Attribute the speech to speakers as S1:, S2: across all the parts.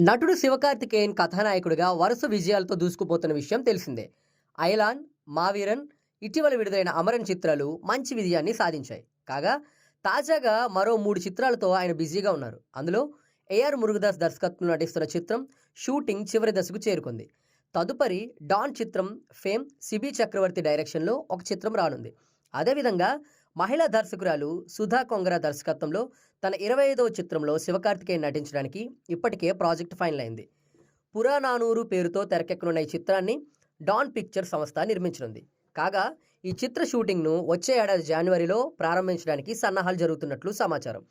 S1: నటుడు శివకార్తికేయన్ కథానాయకుడిగా వరుస విజయాలతో దూసుకుపోతున్న విషయం తెలిసిందే. ఐలాన్ మావీరన్ ఇటీవల విడుదలైన అమరన్ చిత్రాలు మంచి విజయాన్ని సాధించాయి. కాగా తాజాగా మరో మూడు చిత్రాలతో ఆయన బిజీగా ఉన్నారు. అందులో ఏఆర్ మురుగదాస్ దర్శకత్వంలో నటిస్తున్న చిత్రం షూటింగ్ చివరి దశకు చేరుకుంది. తదుపరి డాన్ చిత్రం ఫేమ్ సిబి చక్రవర్తి డైరెక్షన్లో ఒక చిత్రం రానుంది. అదేవిధంగా మహిళా దర్శకురాలు సుధా కొంగర దర్శకత్వంలో తన ఇరవై ఐదవ చిత్రంలో శివకార్తికేయన్ నటించడానికి ఇప్పటికే ప్రాజెక్ట్ ఫైనల్ అయింది పురానానూరు పేరుతో తెరకెక్కనున్న ఈ చిత్రాన్ని డాన్ పిక్చర్ సంస్థ నిర్మించనుంది. కాగా ఈ చిత్ర షూటింగ్ను వచ్చే ఏడాది జనవరిలో ప్రారంభించడానికి సన్నాహాలు జరుగుతున్నట్లు సమాచారం.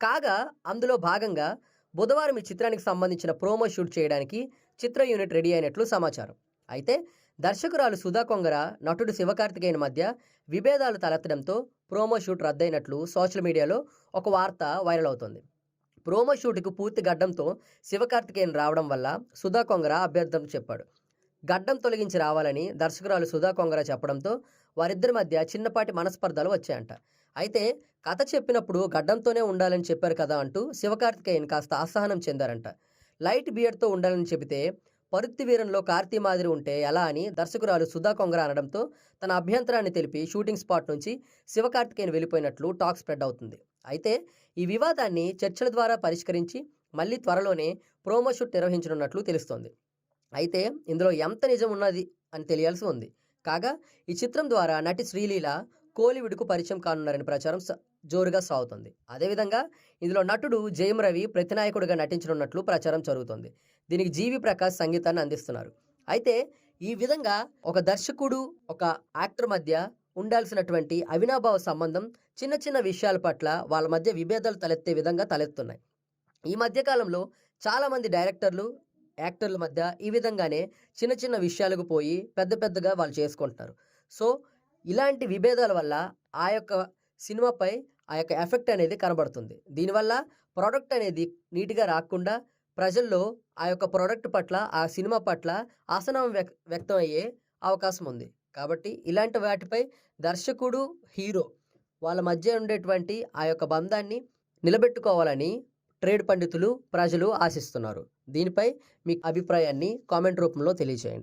S1: కాగా అందులో భాగంగా బుధవారం ఈ చిత్రానికి సంబంధించిన ప్రోమో షూట్ చేయడానికి చిత్ర యూనిట్ రెడీ అయినట్లు సమాచారం. అయితే దర్శకురాలు సుధా కొంగర నటుడు శివకార్తికేయన్ మధ్య విభేదాలు తలెత్తడంతో ప్రోమో షూట్ రద్దయినట్లు సోషల్ మీడియాలో ఒక వార్త వైరల్ అవుతోంది. ప్రోమో షూట్కు పూర్తి గడ్డంతో శివకార్తికేయన్ రావడం వల్ల సుధా కొంగర అభ్యర్థం చెప్పాడు. గడ్డం తొలగించి రావాలని దర్శకురాలు సుధా కొంగర చెప్పడంతో వారిద్దరి మధ్య చిన్నపాటి మనస్పర్ధలు వచ్చాయంట. అయితే కథ చెప్పినప్పుడు గడ్డంతోనే ఉండాలని చెప్పారు కదా అంటూ శివకార్తికేయన్ కాస్త అసహనం చెందారంట. లైట్ బియర్డ్తో ఉండాలని చెబితే పరుత్తి వీరంలో కార్తీ మాదిరి ఉంటే ఎలా అని దర్శకురాలు సుధా కొంగర అనడంతో తన అభ్యంతరాన్ని తెలిపి షూటింగ్ స్పాట్ నుంచి శివకార్తికేయన్ వెళ్ళిపోయినట్లు టాక్ స్ప్రెడ్ అవుతుంది. అయితే ఈ వివాదాన్ని చర్చల ద్వారా పరిష్కరించి మళ్ళీ త్వరలోనే ప్రోమో షూట్ నిర్వహించనున్నట్లు తెలుస్తోంది. అయితే ఇందులో ఎంత నిజం ఉన్నది అని తెలియాల్సి ఉంది. కాగా ఈ చిత్రం ద్వారా నటి శ్రీలీల కోలీవుడ్కు పరిచయం కానున్నారని ప్రచారం స- జోరుగా సాగుతుంది. అదేవిధంగా ఇందులో నటుడు జయం రవి ప్రతినాయకుడిగా నటించనున్నట్లు ప్రచారం జరుగుతుంది. దీనికి జీవి ప్రకాష్ సంగీతాన్ని అందిస్తున్నారు. అయితే ఈ విధంగా ఒక దర్శకుడు ఒక యాక్టర్ మధ్య ఉండాల్సినటువంటి అవినాభావ సంబంధం చిన్న చిన్న విషయాల పట్ల వాళ్ళ మధ్య విభేదాలు తలెత్తే విధంగా తలెత్తున్నాయి. ఈ మధ్యకాలంలో చాలామంది డైరెక్టర్లు యాక్టర్ల మధ్య ఈ విధంగానే చిన్న చిన్న విషయాలకు పోయి పెద్ద పెద్దగా వాళ్ళు చేసుకుంటున్నారు. సో ఇలాంటి విభేదాల వల్ల ఆ యొక్క సినిమాపై ఆ యొక్క ఎఫెక్ట్ అనేది కనబడుతుంది. దీనివల్ల ప్రోడక్ట్ అనేది నీట్గా రాకుండా ప్రజల్లో ఆ యొక్క ప్రోడక్ట్ పట్ల ఆ సినిమా పట్ల ఆసనం వ్యక్ వ్యక్తం అయ్యే అవకాశం ఉంది. కాబట్టి ఇలాంటి వాటిపై దర్శకుడు హీరో వాళ్ళ మధ్య ఉండేటువంటి ఆ యొక్క బంధాన్ని నిలబెట్టుకోవాలని ట్రేడ్ పండితులు ప్రజలు ఆశిస్తున్నారు. దీనిపై మీ అభిప్రాయాన్ని కామెంట్ రూపంలో తెలియజేయండి